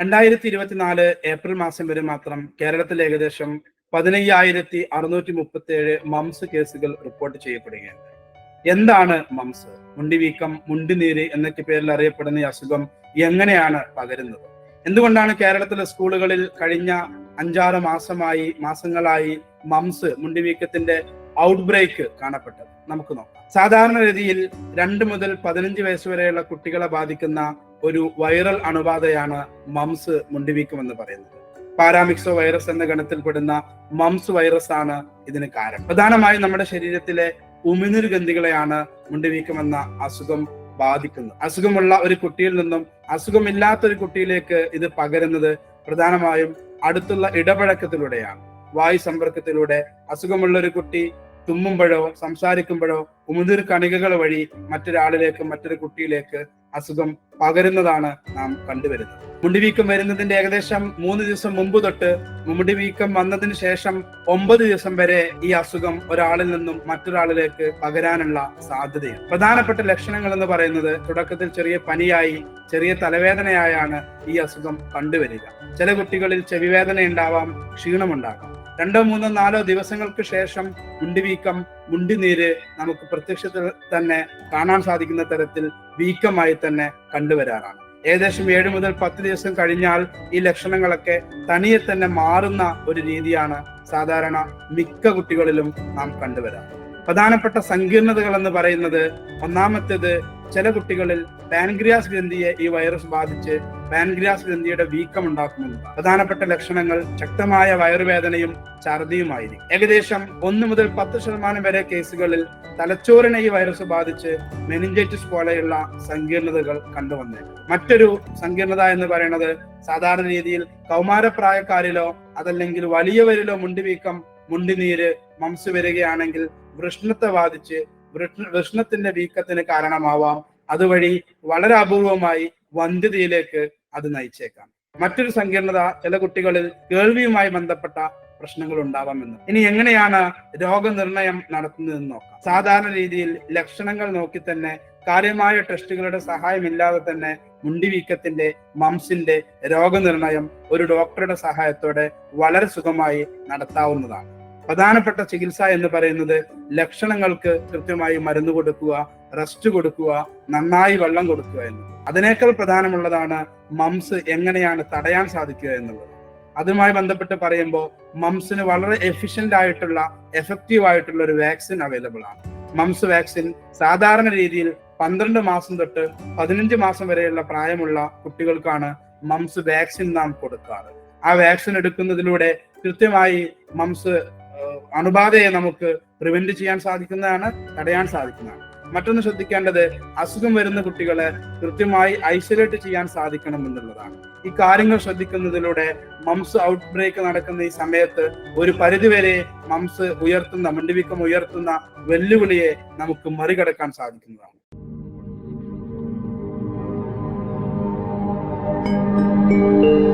രണ്ടായിരത്തി ഇരുപത്തിനാല് ഏപ്രിൽ മാസം വരെ മാത്രം കേരളത്തിൽ ഏകദേശം പതിനയ്യായിരത്തി അറുന്നൂറ്റി മുപ്പത്തി ഏഴ് മംസ് കേസുകൾ റിപ്പോർട്ട് ചെയ്യപ്പെടുകയാണ്. എന്താണ് മംസ്? മുണ്ടിവീക്കം മുണ്ടിനീര് എന്നൊക്കെ പേരിൽ അറിയപ്പെടുന്ന ഈ അസുഖം എങ്ങനെയാണ് പകരുന്നത്? എന്തുകൊണ്ടാണ് കേരളത്തിലെ സ്കൂളുകളിൽ കഴിഞ്ഞ അഞ്ചാറ് മാസമായി മാസങ്ങളായി മംസ് മുണ്ടിവീക്കത്തിന്റെ ഔട്ട്ബ്രേക്ക് കാണപ്പെട്ടത്. നമുക്ക് നോക്കാം. സാധാരണ രീതിയിൽ രണ്ട് മുതൽ പതിനഞ്ച് വയസ്സ് വരെയുള്ള കുട്ടികളെ ബാധിക്കുന്ന ഒരു വൈറൽ അണുബാധയാണ് മംസ് മുണ്ടിവീക്കം എന്ന് പറയുന്നത്. പാരാമിക്സോ വൈറസ് എന്ന ഗണത്തിൽപ്പെടുന്ന മംസ് വൈറസ് ആണ് ഇതിന് കാരണം. പ്രധാനമായും നമ്മുടെ ശരീരത്തിലെ ഉമിനീർ ഗന്ധികളെയാണ് മുണ്ടിവീക്കം എന്ന അസുഖം ബാധിക്കുന്നത്. അസുഖമുള്ള ഒരു കുട്ടിയിൽ നിന്നും അസുഖമില്ലാത്ത ഒരു കുട്ടിയിലേക്ക് ഇത് പകരുന്നത് പ്രധാനമായും അടുത്തുള്ള ഇടപഴക്കത്തിലൂടെയാണ്. വായു സമ്പർക്കത്തിലൂടെ അസുഖമുള്ള ഒരു കുട്ടി തുമ്മുമ്പോഴോ സംസാരിക്കുമ്പോഴോ ഉമുതിർ കണികകൾ വഴി മറ്റൊരാളിലേക്ക് മറ്റൊരു കുട്ടിയിലേക്ക് അസുഖം പകരുന്നതാണ് നാം കണ്ടുവരുന്നത്. മുണ്ടിവീക്കം വരുന്നതിന്റെ ഏകദേശം മൂന്ന് ദിവസം മുമ്പ് തൊട്ട് മുണ്ടിവീക്കം വന്നതിന് ശേഷം ഒമ്പത് ദിവസം വരെ ഈ അസുഖം ഒരാളിൽ നിന്നും മറ്റൊരാളിലേക്ക് പകരാനുള്ള സാധ്യതയാണ് പ്രധാനപ്പെട്ട ലക്ഷണങ്ങൾ എന്ന് പറയുന്നത് തുടക്കത്തിൽ ചെറിയ പനിയായി ചെറിയ തലവേദനയായാണ് ഈ അസുഖം കണ്ടുവരിക. ചില കുട്ടികളിൽ ചെവിവേദന ഉണ്ടാവാം ക്ഷീണമുണ്ടാകാം. രണ്ടോ മൂന്നോ നാലോ ദിവസങ്ങൾക്ക് ശേഷം മുണ്ടിവീക്കം മുണ്ടിനീര് നമുക്ക് പ്രത്യക്ഷത്തിൽ തന്നെ കാണാൻ സാധിക്കുന്ന തരത്തിൽ വീക്കമായി തന്നെ കണ്ടുവരാറാണ്. ഏകദേശം ഏഴ് മുതൽ പത്ത് ദിവസം കഴിഞ്ഞാൽ ഈ ലക്ഷണങ്ങളൊക്കെ തനിയെ തന്നെ മാറുന്ന ഒരു രീതിയാണ് സാധാരണ മിക്ക കുട്ടികളിലും നാം കണ്ടുവരാം പ്രധാനപ്പെട്ട സങ്കീർണതകൾ എന്ന് പറയുന്നത് ഒന്നാമത്തേത് ചില കുട്ടികളിൽ പാൻഗ്രിയാസ് ഗ്രന്ഥിയെ ഈ വൈറസ് ബാധിച്ച് പാൻഗ്രിയാസ് ഗ്രന്ഥിയുടെ വീക്കം ഉണ്ടാക്കുന്നുണ്ട് പ്രധാനപ്പെട്ട ലക്ഷണങ്ങൾ ശക്തമായ വയറുവേദനയും ഛർദിയുമായിരിക്കും. ഏകദേശം ഒന്ന് മുതൽ പത്ത് ശതമാനം വരെ കേസുകളിൽ തലച്ചോറിനെ ഈ വൈറസ് ബാധിച്ച് മെനിഞ്ചൈറ്റിസ് പോലെയുള്ള സങ്കീർണതകൾ കണ്ടുവന്നു മറ്റൊരു സങ്കീർണത എന്ന് പറയുന്നത് സാധാരണ രീതിയിൽ കൗമാരപ്രായക്കാരിലോ അതല്ലെങ്കിൽ വലിയവരിലോ മുണ്ടിവീക്കം മുണ്ടിനീര് മംസ് വരികയാണെങ്കിൽ വൃഷ്ണത്തെ ബാധിച്ച് വൃഷ്ണത്തിന്റെ വീക്കത്തിന് കാരണമാവാം. അതുവഴി വളരെ അപൂർവമായി വന്ധ്യതയിലേക്ക് അത് നയിച്ചേക്കാം. മറ്റൊരു സങ്കീർണത ചില കുട്ടികളിൽ കേൾവിയുമായി ബന്ധപ്പെട്ട പ്രശ്നങ്ങൾ ഉണ്ടാവാമെന്ന് ഇനി എങ്ങനെയാണ് രോഗനിർണയം നടത്തുന്നതെന്ന് നോക്കാം. സാധാരണ രീതിയിൽ ലക്ഷണങ്ങൾ നോക്കി തന്നെ കാര്യമായ ടെസ്റ്റുകളുടെ സഹായമില്ലാതെ തന്നെ മുണ്ടിവീക്കത്തിന്റെ മംസിന്റെ രോഗനിർണയം ഒരു ഡോക്ടറുടെ സഹായത്തോടെ വളരെ സുഖമായി നടത്താവുന്നതാണ്. പ്രധാനപ്പെട്ട ചികിത്സ എന്ന് പറയുന്നത് ലക്ഷണങ്ങൾക്ക് കൃത്യമായി മരുന്ന് കൊടുക്കുക റെസ്റ്റ് കൊടുക്കുക നന്നായി വെള്ളം കൊടുക്കുക എന്നത്. അതിനേക്കാൾ പ്രധാനമുള്ളതാണ് മംസ് എങ്ങനെയാണ് തടയാൻ സാധിക്കുക എന്നുള്ളത്. അതുമായി ബന്ധപ്പെട്ട് പറയുമ്പോൾ മംസിന് വളരെ എഫിഷ്യന്റ് ആയിട്ടുള്ള എഫക്റ്റീവ് ആയിട്ടുള്ള ഒരു വാക്സിൻ അവൈലബിൾ ആണ്. മംസ് വാക്സിൻ സാധാരണ രീതിയിൽ പന്ത്രണ്ട് മാസം തൊട്ട് പതിനഞ്ച് മാസം വരെയുള്ള പ്രായമുള്ള കുട്ടികൾക്കാണ് മംസ് വാക്സിൻ നാം കൊടുക്കാറ്. ആ വാക്സിൻ എടുക്കുന്നതിലൂടെ കൃത്യമായി മംസ് അണുബാധയെ നമുക്ക് പ്രിവെന്റ് ചെയ്യാൻ സാധിക്കുന്നതാണ് തടയാൻ സാധിക്കുന്നതാണ്. മറ്റൊന്ന് ശ്രദ്ധിക്കേണ്ടത് അസുഖം വരുന്ന കുട്ടികളെ കൃത്യമായി ഐസൊലേറ്റ് ചെയ്യാൻ സാധിക്കണം എന്നുള്ളതാണ്. ഈ കാര്യങ്ങൾ ശ്രദ്ധിക്കുന്നതിലൂടെ മംസ് ഔട്ട് ബ്രേക്ക് നടക്കുന്ന ഈ സമയത്ത് ഒരു പരിധിവരെ മംസ് ഉയർത്തുന്ന മുണ്ടിവീക്കം ഉയർത്തുന്ന വെല്ലുവിളിയെ നമുക്ക് മറികടക്കാൻ സാധിക്കുന്നതാണ്. thank you